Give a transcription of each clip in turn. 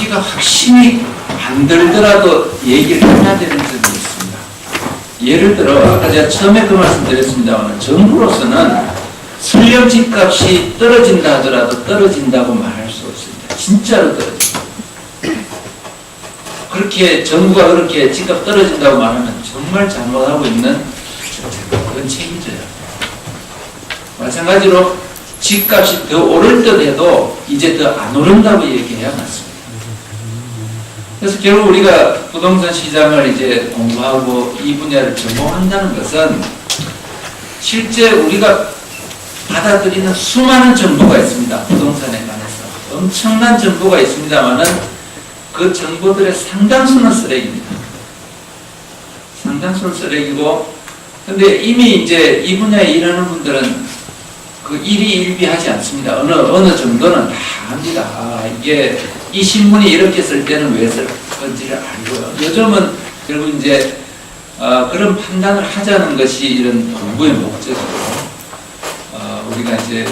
자기가 확신이 안 들더라도 얘기를 해야 되는 점이 있습니다. 예를 들어 아까 제가 처음에 그 말씀 드렸습니다만 정부로서는 설령 집값이 떨어진다 하더라도 떨어진다고 말할 수 없습니다. 진짜로 떨어집니다. 그렇게 정부가 그렇게 집값 떨어진다고 말하면 정말 잘못하고 있는 책임져야 돼요. 마찬가지로 집값이 더 오를 듯 해도 이제 더 안 오른다고 얘기해야 맞습니다. 그래서 결국 우리가 부동산 시장을 이제 공부하고 이 분야를 전공한다는 것은 실제 우리가 받아들이는 수많은 정보가 있습니다. 부동산에 관해서. 엄청난 정보가 있습니다만은 그 정보들의 상당수는 쓰레기입니다. 상당수는 쓰레기고 근데 이미 이제 이 분야에 일하는 분들은 그 일이 일비하지 않습니다. 어느 어느 정도는 다 합니다. 아, 이게 이 신문이 이렇게 쓸 때는 왜 쓸 건지를 알고요. 요즘은 결국 이제 어, 그런 판단을 하자는 것이 이런 공부의 목적이고 어, 우리가 이제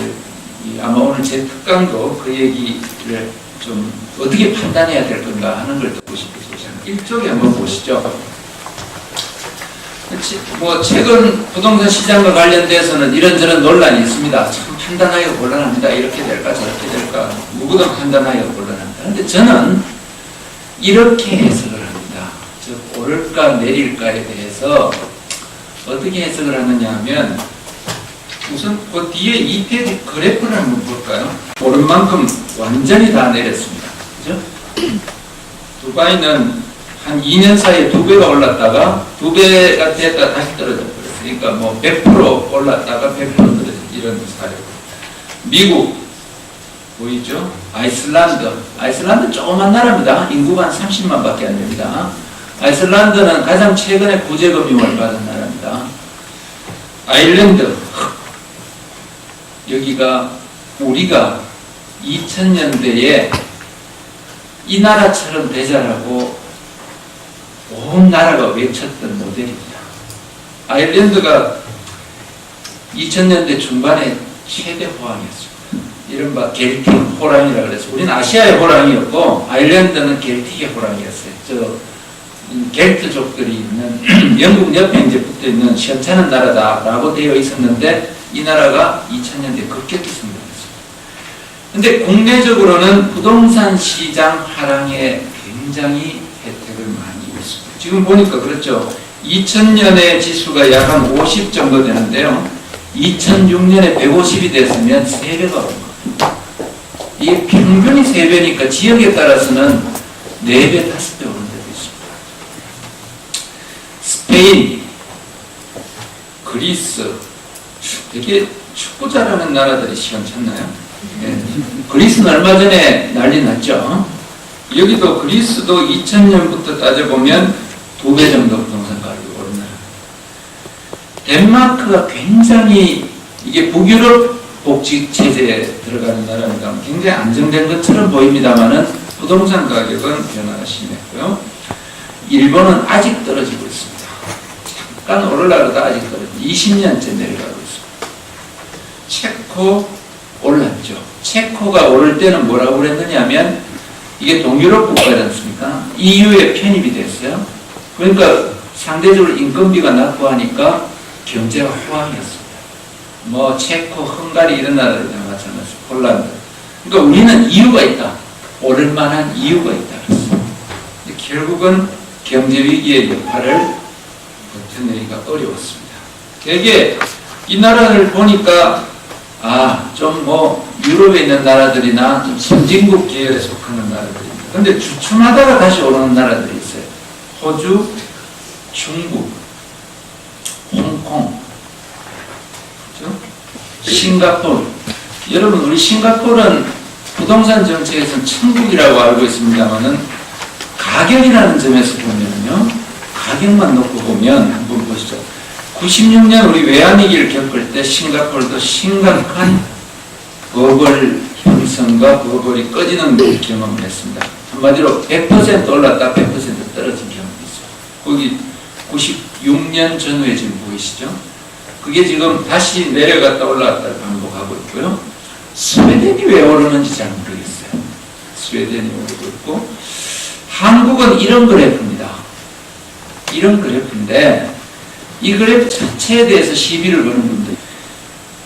이 아마 오늘 제 특강도 그 얘기를 좀 어떻게 판단해야 될 건가 하는 걸 듣고 싶어서 일쪽에 한번 보시죠. 치- 뭐 최근 부동산 시장과 관련돼서는 이런저런 논란이 있습니다. 참 판단하기가 곤란합니다. 이렇게 될까 저렇게 될까 누구든 판단하기가 곤란 그런데 저는 이렇게 해석을 합니다. 즉 오를까 내릴까에 대해서 어떻게 해석을 하느냐 하면 우선 그 뒤에 이 페이지 그래프를 한번 볼까요? 오른 만큼 완전히 다 내렸습니다. 그죠? 두바이는 한 2년 사이에 두 배가 올랐다가 두 배가 됐다 다시 떨어져 버렸어요. 그러니까 뭐 100% 올랐다가 100% 떨어져 이런 사례. 미국 보이죠? 아이슬란드. 아이슬란드 조그만 나라입니다. 인구가 한 30만 밖에 안 됩니다. 아이슬란드는 가장 최근에 구제금융을 받은 나라입니다. 아일랜드. 여기가 우리가 2000년대에 이 나라처럼 되자라고 온 나라가 외쳤던 모델입니다. 아일랜드가 2000년대 중반에 최대 호황이었습니다. 이른바 겔틱 호랑이라 그래서 우리는 아시아의 호랑이였고 아일랜드는 겔틱의 호랑이였어요. 저 음, 겔트족들이 있는 영국 옆에 이제 붙어 있는 시원찮은 나라다라고 되어 있었는데 이 나라가 2000년대 급격히 성장했습니다. 근데 국내적으로는 부동산 시장 하락에 굉장히 혜택을 많이 입었습니다. 지금 보니까 그렇죠. 2000년에 지수가 약 한 50 정도 되는데요. 2006년에 150이 됐으면 3배가 오른 겁니다. 이게 평균이 3배니까 지역에 따라서는 4배, 5배 오른 데도 있습니다. 스페인, 그리스, 되게 축구 잘하는 나라들이 시원찮나요? 네. 그리스는 얼마 전에 난리 났죠. 여기도 그리스도 2000년부터 따져보면 두 배 정도 부동산 가격이 오른 나라. 덴마크가 굉장히 이게 북유럽 복지 체제에 들어가는 나라입니다. 굉장히 안정된 것처럼 보입니다만은 부동산 가격은 변화가 심했고요. 일본은 아직 떨어지고 있습니다. 잠깐 오르려다 아직 떨어지고 20년째 내려가고 있습니다. 체코 올랐죠. 체코가 오를 때는 뭐라고 그랬느냐 하면 이게 동유럽 국가지 않습니까? EU에 편입이 됐어요. 그러니까 상대적으로 인건비가 낮고 하니까 경제가 호황이었습니다. 뭐 체코, 헝가리 이런 나라들 다 마찬가지, 폴란드. 그러니까 우리는 이유가 있다. 오를 만한 이유가 있다. 결국은 경제 위기의 여파를 버텨내기가 어려웠습니다. 되게 이 나라를 보니까 아, 좀 뭐 유럽에 있는 나라들이나 좀 선진국 계열에 속하는 나라들입니다. 근데 주춤하다가 다시 오르는 나라들이 있어요. 호주, 중국, 홍콩? 싱가포르. 여러분 우리 싱가포르는 부동산 정책에서는 천국이라고 알고 있습니다만은 가격이라는 점에서 보면요, 가격만 놓고 보면 한번 보시죠. 96년 우리 외환위기를 겪을 때 싱가포르도 심각한 버블 형성과 버블이 꺼지는 경험을 했습니다. 한마디로 100% 올랐다 100% 떨어진 경험이 있어요. 거기 96년 전후에 지금 보이시죠? 그게 지금 다시 내려갔다 올라갔다 반복하고 있고요. 스웨덴이 왜 오르는지 잘 모르겠어요. 스웨덴이 오르고 있고 한국은 이런 그래프입니다. 이런 그래프인데 이 그래프 자체에 대해서 시비를 거는 분들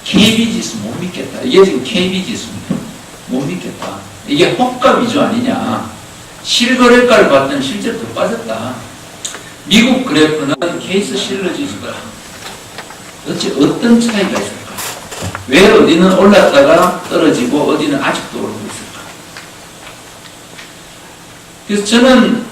KB 지수 못 믿겠다. 이게 지금 KB 지수입니다. 못 믿겠다. 이게 호가 위주 아니냐. 실거래가를 봤더니 실제로 더 빠졌다. 미국 그래프는 케이스 실러 지수가 어찌 어떤 차이가 있을까? 왜 어디는 올랐다가 떨어지고 어디는 아직도 오르고 있을까? 그래서 저는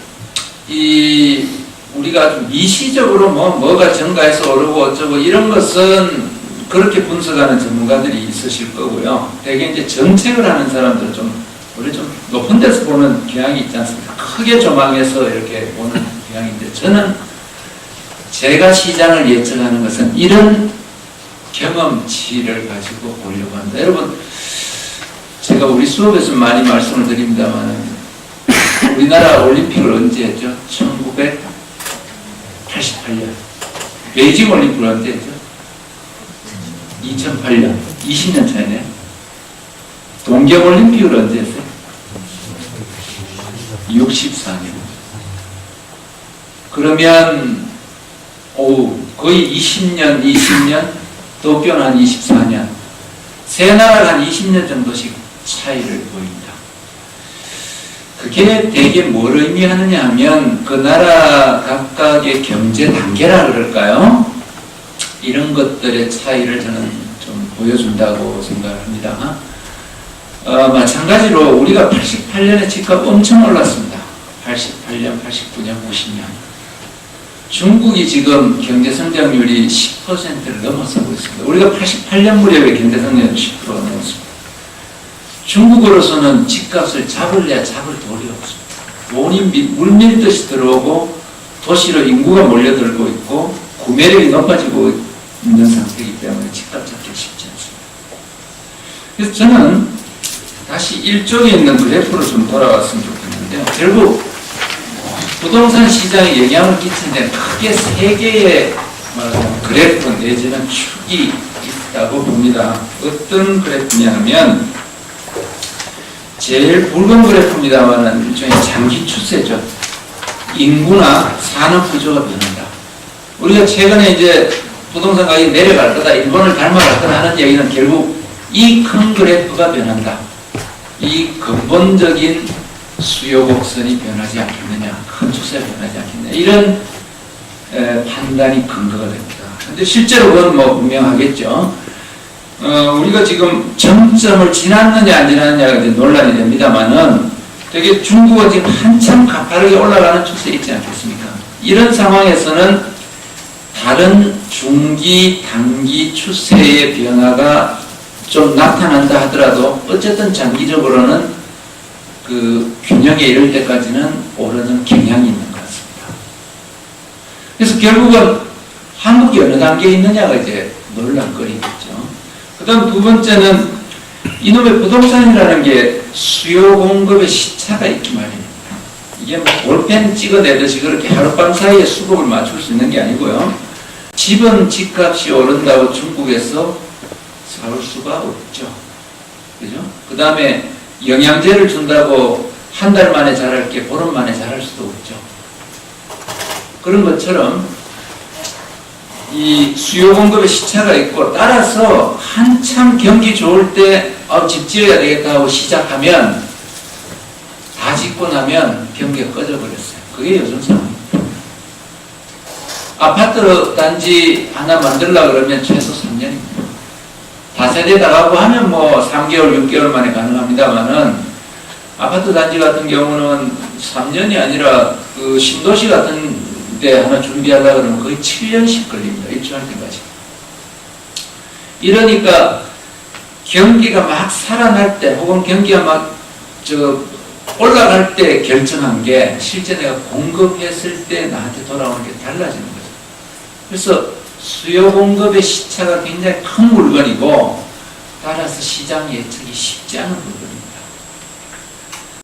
이 우리가 좀 미시적으로 뭐 뭐가 증가해서 오르고 어쩌고 이런 것은 그렇게 분석하는 전문가들이 있으실 거고요. 대개 이제 정책을 하는 사람들은 좀 우리 좀 높은 데서 보는 경향이 있지 않습니까? 크게 조망해서 이렇게 보는 경향인데 저는 제가 시장을 예측하는 것은 이런 경험치를 가지고 보려고 합니다. 여러분, 제가 우리 수업에서 많이 말씀을 드립니다만 우리나라 올림픽을 언제 했죠? 1988년. 베이징 올림픽을 언제 했죠? 2008년. 20년 차이네. 동경 올림픽을 언제 했어요? 64년. 그러면 오 거의 20년, 20년, 도쿄는 한 24년. 세 나라가 한 20년 정도씩 차이를 보입니다. 그게 대개 뭘 의미하느냐 하면 그 나라 각각의 경제 단계라 그럴까요? 이런 것들의 차이를 저는 좀 보여준다고 생각합니다. 어, 마찬가지로 우리가 88년에 집값 엄청 올랐습니다. 88년, 89년, 90년. 중국이 지금 경제 성장률이 10%를 넘어서고 있습니다. 우리가 88년 무렵에 경제 성장률 10%가 넘었습니다. 중국으로서는 집값을 잡을래야 잡을 돈이 없습니다. 돈이 미- 물밀듯이 들어오고 도시로 인구가 몰려들고 있고 구매력이 높아지고 있는 상태이기 때문에 집값 잡기 쉽지 않습니다. 그래서 저는 다시 일종에 있는 그래프로 좀 돌아왔으면 좋겠는데요. 결국 부동산 시장에 영향을 끼친 데는 크게 세 개의 말하자면 그래프 내지는 축이 있다고 봅니다. 어떤 그래프냐면 제일 붉은 그래프입니다만은 일종의 장기 추세죠. 인구나 산업 구조가 변한다. 우리가 최근에 이제 부동산 가격이 내려갈 거다, 일본을 닮아갈 거다 하는 얘기는 결국 이 큰 그래프가 변한다. 이 근본적인 수요 곡선이 변하지 않겠느냐, 큰 추세가 변하지 않겠느냐, 이런 에, 판단이 근거가 됩니다. 근데 실제로 그건 뭐 분명하겠죠. 어, 우리가 지금 정점을 지났느냐 안 지났느냐가 이제 논란이 됩니다만은 되게 중국은 지금 한참 가파르게 올라가는 추세에 있지 않겠습니까? 이런 상황에서는 다른 중기, 단기 추세의 변화가 좀 나타난다 하더라도 어쨌든 장기적으로는 그 균형에 이를 때까지는 오르는 경향이 있는 것 같습니다. 그래서 결국은 한국이 어느 단계에 있느냐가 이제 논란거리겠죠. 그 다음 두 번째는 이놈의 부동산이라는 게 수요 공급의 시차가 있기 마련입니다. 이게 뭐 볼펜 찍어내듯이 그렇게 하룻밤 사이에 수급을 맞출 수 있는 게 아니고요. 집은 집값이 오른다고 중국에서 사올 수가 없죠. 그죠? 그 다음에 영양제를 준다고 한 달 만에 자랄 게 보름 만에 자랄 수도 없죠. 그런 것처럼 이 수요 공급의 시차가 있고 따라서 한참 경기 좋을 때 아, 집 지어야 되겠다 하고 시작하면 다 짓고 나면 경기가 꺼져버렸어요. 그게 요즘 상황입니다. 아파트 단지 하나 만들려고 그러면 최소 3년입니다. 다세대 나가고 하면 뭐 3개월, 6개월 만에 가능합니다만은 아파트 단지 같은 경우는 3년이 아니라 그 신도시 같은 데 하나 준비하려고 그러면 거의 7년씩 걸립니다. 입주할 때까지. 이러니까 경기가 막 살아날 때 혹은 경기가 막 저 올라갈 때 결정한 게 실제 내가 공급했을 때 나한테 돌아오는 게 달라지는 거죠. 그래서 수요 공급의 시차가 굉장히 큰 물건이고 따라서 시장 예측이 쉽지 않은 부분입니다.